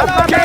Okay.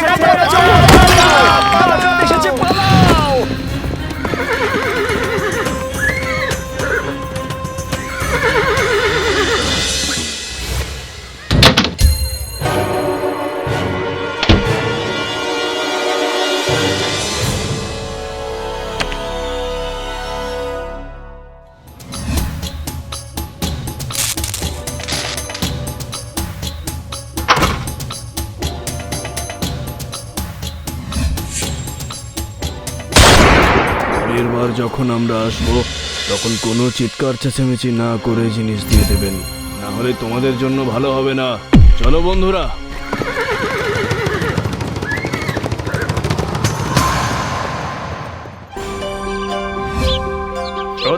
যখন আমরা আসব, তখন কোনো চিৎকার চেঁচামেচি না করে জিনিস দিয়ে দেবেন। না হলে তোমাদের জন্য ভালো হবে না। চলো বন্ধুরা।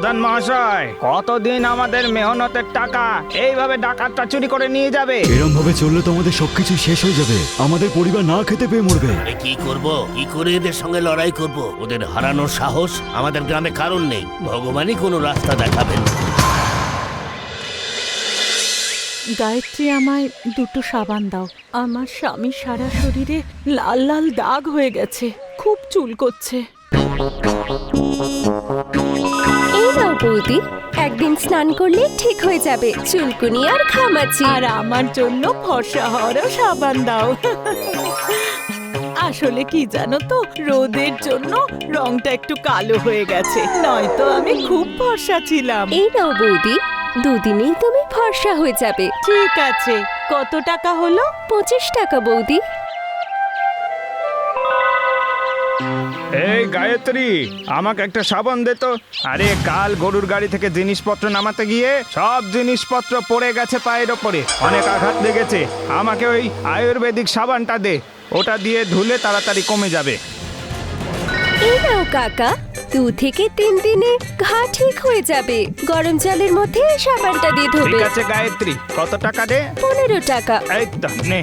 প্রধান মহাশয় কতদিন আমাদের মেহনতের টাকা এইভাবে ডাকাতটা চুরি করে নিয়ে যাবে? এরম ভাবে চললে তো আমাদের সবকিছু শেষ হয়ে যাবে। আমাদের পরিবার না খেতে পেয়ে মরবে। আরে কি করব? কি করে এদের সঙ্গে লড়াই করব? ওদের হারানোর সাহস আমাদের গ্রামে কারণ নেই। ভগবানই কোনো রাস্তা দেখাবেন গায়ত্রী আমায় দুটো সাবান দাও। আমার স্বামীর সারা শরীরে লাল লাল দাগ হয়ে গেছে। খুব চুল করছে। এই একদিন স্নান করলে ঠিক হয়ে যাবে। চুলকুনি আর ঘামাচি। আর আমার জন্য ফর্সা হওয়ারও সাবান দাও। আসলে কি জানো তো রোদের জন্য রংটা একটু কালো হয়ে গেছে নয়তো আমি খুব ফর্সা ছিলাম। এই নাও বৌদি দুদিনেই তুমি ফর্সা হয়ে যাবে। ঠিক আছে কত টাকা হলো? পঁচিশ টাকা বৌদি। গায়ত্রী আমাকে একটা সাবান দে তো। আরে কাল গরুর গাড়ি থেকে জিনিসপত্র নামাতে গিয়ে সব জিনিসপত্র পড়ে গেছে পায়ের ওপরে। অনেক আঘাত লেগেছে। আমাকে ওই আয়ুর্বেদিক সাবানটা দে। ওটা দিয়ে ধুলে তাড়াতাড়ি কমে যাবে। এই নাও কাকা দু থেকে তিন দিনে ঘা ঠিক হয়ে যাবে। গরম জলের মধ্যে সাবানটা দিয়ে ঠিক ধোবে। আছে গায়ত্রী কত টাকা দে? পনেরো টাকা। এই তো নে।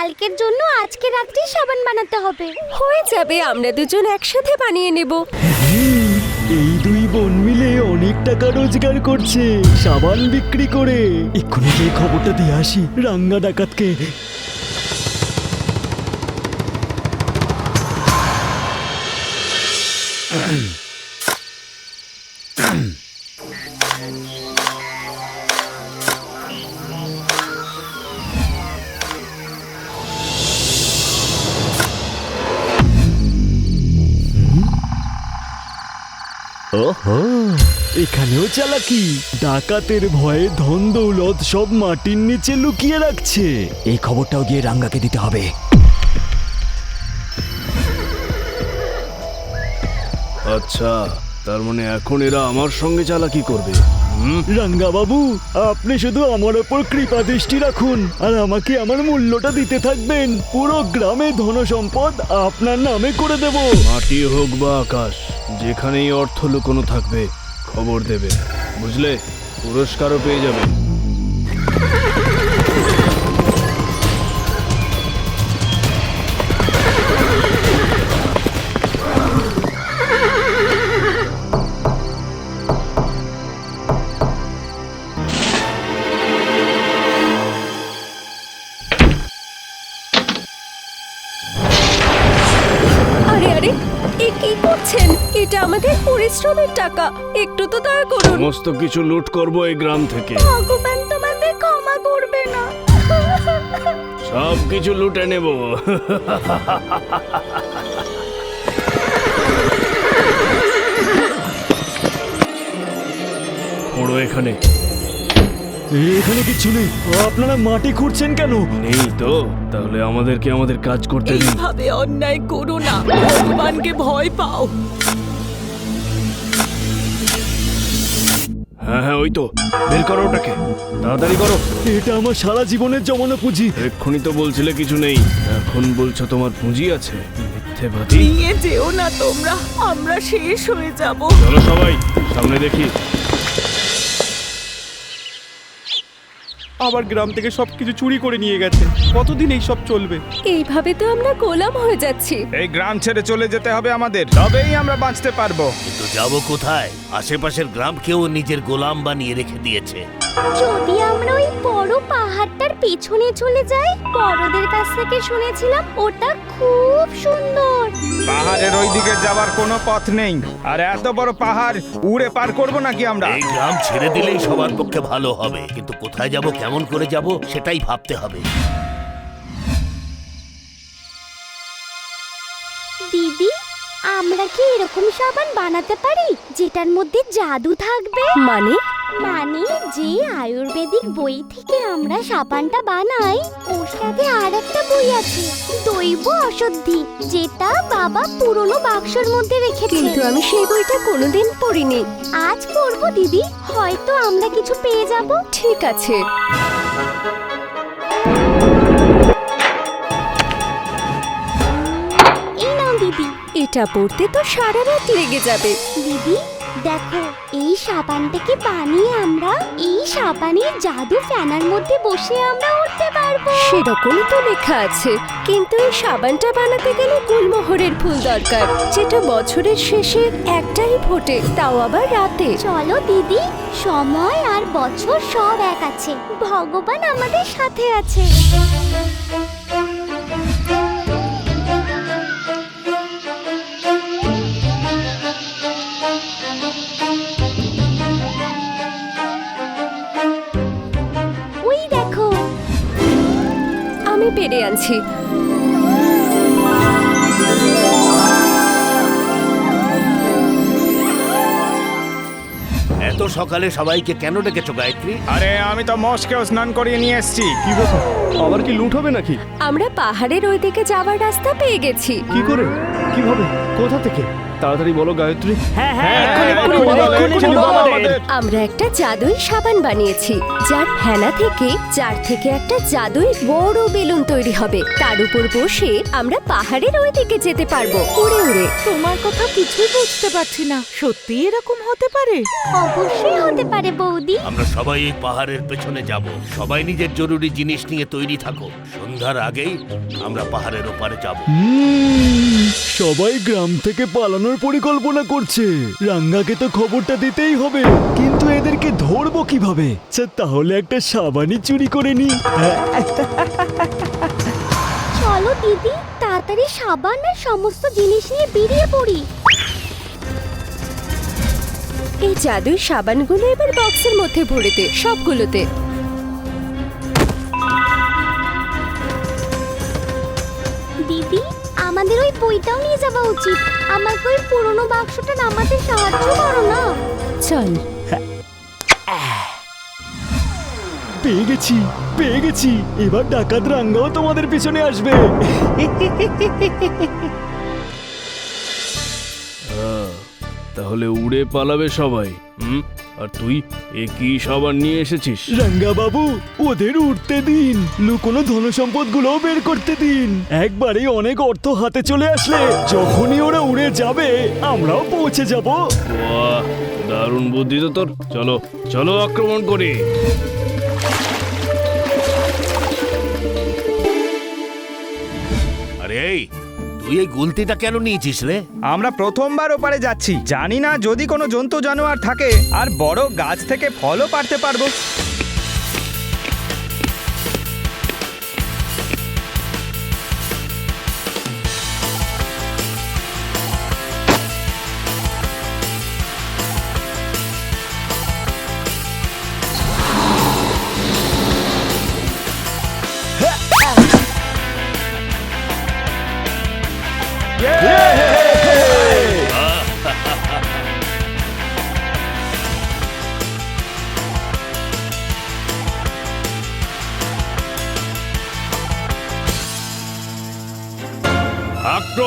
কালকের জন্য আজকে রাত্রি সাবান বানাতে হবে। হয়ে যাবে আমরা দুজন একসাথে বানিয়ে নেব। এই দুই বোন মিলে অনেক টাকা রোজগার করছে সাবান বিক্রি করে। এক্ষুনি যে খবরটা দিয়ে আসি রাঙ্গা ডাকাতকে। ওহো। এখানেও চালাকি। ডাকাতের ভয়ে ধন দৌলত সব মাটির নিচে লুকিয়ে রাখছে। এই খবরটাও গিয়ে রাঙ্গাকে দিতে হবে। আচ্ছা তার মানে এখন এরা আমার সঙ্গে চালাকি করবে। রাঙ্গা বাবু আপনি শুধু আমার ওপর কৃপা দৃষ্টি রাখুন আর আমাকে আমার মূল্যটা দিতে থাকবেন। পুরো গ্রামে ধন সম্পদ আপনার নামে করে দেব। মাটি হোক বা আকাশ যেখানেই অর্থ লুকোনো থাকবে খবর দেবে। বুঝলে? পুরস্কারও পেয়ে যাবে। আমাদের পরিশ্রমের টাকা। একটু তো দয়া করুন। সমস্ত কিছু লুট করব এই গ্রাম থেকে। ভগবান তোমাদের ক্ষমা করবে না। সব কিছু লুটে নেব। খোঁড়ো এখানে। এখানে কিচ্ছু নেই। আপনারা মাটি খুঁড়ছেন কেন? নেই তো। তাহলে আমাদেরকে আমাদের কাজ করতে দিন। এইভাবে অন্যায় করো না। ভগবানকে ভয় পাও। হ্যাঁ হ্যাঁ ওই তো। বের করো ওটাকে। তাড়াতাড়ি করো। এটা আমার সারা জীবনের জমানো পুঁজি। এক্ষুনি তো বলছিলে কিছু নেই। এখন বলছো তোমার পুঁজি আছে। নিয়ে যেও না তোমরা আমরা শেষ হয়ে যাব। চলো সবাই সামনে দেখি। আবার গ্রাম থেকে সবকিছু চুরি করে নিয়ে গেছে। কতদিন এই সব চলবে? এইভাবে তো আমরা গোলাম হয়ে যাচ্ছি। এই গ্রাম ছেড়ে চলে যেতে হবে আমাদের। তবেই আমরা বাঁচতে পারব। কিন্তু যাব কোথায়? আশেপাশের গ্রামকেও নিজের গোলাম বানিয়ে রেখে দিয়েছে। যদি আমরা ওই বড় পাহাড়টার পেছনে চলে যাই বড়দের কাছ থেকে শুনেছিলাম ওটা খুব সুন্দর। পাহাড়ের ওই দিকে যাওয়ার কোনো পথ নেই। আর এত বড় পাহাড় উড়ে পার করব নাকি আমরা? এই গ্রাম ছেড়ে দিলেই সবার পক্ষে ভালো হবে। কিন্তু কোথায় যাব কেমন করে যাব সেটাই ভাবতে হবে। আমরা কি এরকম সাবান বানাতে পারি? যেটার মধ্যে জাদু থাকবে? মানে? মানে যে আয়ুর্বেদিক বই থেকে আমরা সাবানটা বানাই ওর সাথে আর একটা বই আছে দৈব অশুদ্ধি যেটা বাবা পুরনো বাক্সর মধ্যে রেখেছে। কিন্তু আমি সেই বইটা কোনোদিন পড়িনি। আজ পড়ব দিদি হয়তো আমরা কিছু পেয়ে যাব। ঠিক আছে। এটা পড়তে তো সারা রাত লেগে যাবে। দিদি দেখো এই সাবানটাকে বানিয়ে আমরা এই সাবানের জাদু ফ্যানার মধ্যে বসে আমরা উঠতে পারব। সেরকমই তো লেখা আছে। কিন্তু এই সাবানটা বানাতে গেলে গুলমোহরের ফুল দরকার। যেটা বছরের শেষে একটাই ফোটে তাও আবার রাতে। চলো দিদি সময় আর বছর সব এক আছে। ভগবান আমাদের সাথে আছে। পেরে এত সকালে সবাইকে কেন ডেকেছো গায়ত্রী? আরে আমি তো মস্কেও স্নান করিয়ে নিয়ে এসেছি। কি বলছো? আবার কি লুট হবে নাকি? আমরা পাহাড়ের ওই দিকে যাওয়ার রাস্তা পেয়ে গেছি। কি করে? কীভাবে? কোথা থেকে? তাড়াতাড়ি বলো গায়ত্রী। হ্যাঁ হ্যাঁ, এক্ষুনি এক্ষুনি বলো, বলো, এক্ষুনি এক্ষুনি বলো বলো আমাদের। আমাদের। আমরা একটা জাদুই সাবান বানিয়েছি যার ফেনা থেকে যার থেকে একটা জাদুই বড় বেলুন তৈরি হবে। তার উপর বসে আমরা পাহাড়ের ওই দিকে যেতে পারব। উড়ে উড়ে। তোমার কথা কিছুই বুঝতে পারছি না। সত্যি এরকম হতে পারে? অবশ্যই হতে পারে বৌদি। আমরা সবাই এই পাহাড়ের পেছনে যাব। সবাই নিজের জরুরি জিনিস নিয়ে তৈরি থাকো। সন্ধ্যার আগেই আমরা পাহাড়ের ওপারে যাব। সবাই গ্রাম থেকে পালানোর পরিকল্পনা করছে। রাঙ্গাকে তো খবরটা দিতেই হবে। কিন্তু এদেরকে ধরবো কীভাবে? আচ্ছা, তাহলে একটা সাবানই চুরি করে নি। হ্যাঁ, চলো দিদি তাড়াতাড়ি সাবান আর সমস্ত জিনিস নিয়ে বেরিয়ে পড়ি। এই জাদুই সাবানগুলো এবার বক্সের মধ্যে ভরে দে সবগুলোতে। আমাদের ওই বইটাও নিয়ে যাওয়া উচিত। আমাকে ওই পুরনো বাক্সটা নামাতে সাহায্য করো না। চল। পেয়ে গেছি পেয়ে গেছি। এবার ডাকাত রাঙ্গাও তোমাদের পিছনে আসবে। তাহলে উড়ে পালাবে সবাই হুম? আর তুই এ কি সাবান নিয়ে এসেছিস? রাঙ্গা বাবু ওদের উঠতে দিন। লুকোনো ধনসম্পদ গুলোও বের করতে দিন। একবারে অনেক অর্থ হাতে চলে আসলে যখনই ওরা উড়ে যাবে আমরাও পৌঁছে যাব। বাহ দারুণ বুদ্ধি তো তোর। চলো চলো আক্রমণ করি। আরে এই তুই এই গুলতিটা কেন নিয়েছিস রে? আমরা প্রথমবার ওপারে যাচ্ছি। জানি না যদি কোনো জন্তু জানোয়ার থাকে, আর বড় গাছ থেকে ফলও পারতে পারব।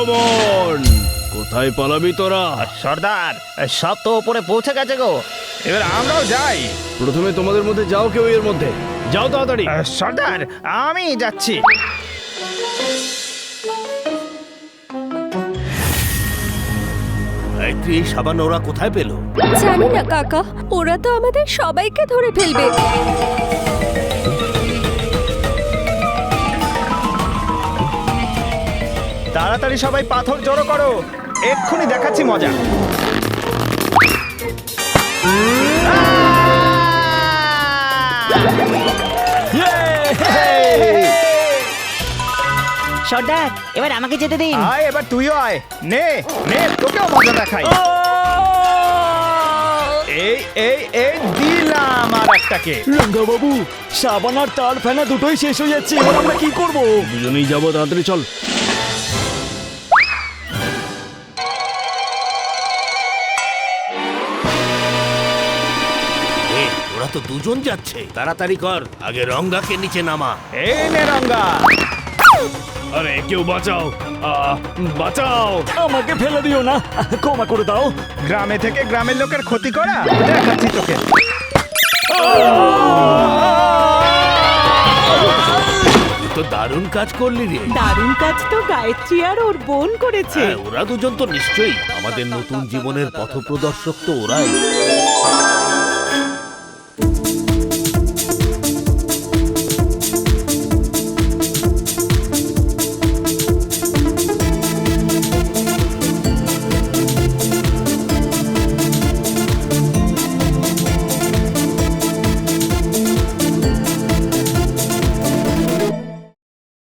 আক্রমণ কোথায় পালাবি তোরা? সর্দার সব তো ওপরে পৌঁছে গেছে গো। এবার আমরাও যাই। প্রথমে তোমাদের মধ্যে যাও কেউ এর মধ্যে। যাও তাড়াতাড়ি। সর্দার আমি যাচ্ছি। গায়ত্রী এই সাবান ওরা কোথায় পেল? জানি না কাকা। ওরা তো আমাদের সবাইকে ধরে ফেলবে। তাড়াতাড়ি সবাই পাথর জড়ো করো। এক্ষুনি দেখাচ্ছি মজা। সর্দার এবার আমাকে যেতে দিন। আয় এবার তুইও আয়। নে নে তোকেও মজা দেখাই। এই এই এই দিলাম আর একটাকে। রাঙ্গা বাবু সাবান আর তার ফেনা দুটোই শেষ হয়ে যাচ্ছে এবার আমরা কি করব? দুজনেই যাব তাড়াতাড়ি চল। দুজন যাচ্ছে। তাড়াতাড়ি কর আগে রঙ্গাকে নিচে নামা। এই নে রঙ্গা। আরে কেউ বাঁচাও। আহ, বাঁচাও। আমাকে ফেলে দিও না ক্ষমা করে দাও। গ্রামে থেকে গ্রামের লোকের ক্ষতি করা? দেখাচ্ছি তোকে। তুই তো দারুণ কাজ করলি রে। দারুণ কাজ তো গায়ত্রী আর ওর বোন করেছে। হ্যাঁ, ওরা দুজন তো নিশ্চয়ই। আমাদের নতুন জীবনের পথপ্রদর্শক তো ওরাই। Thank you.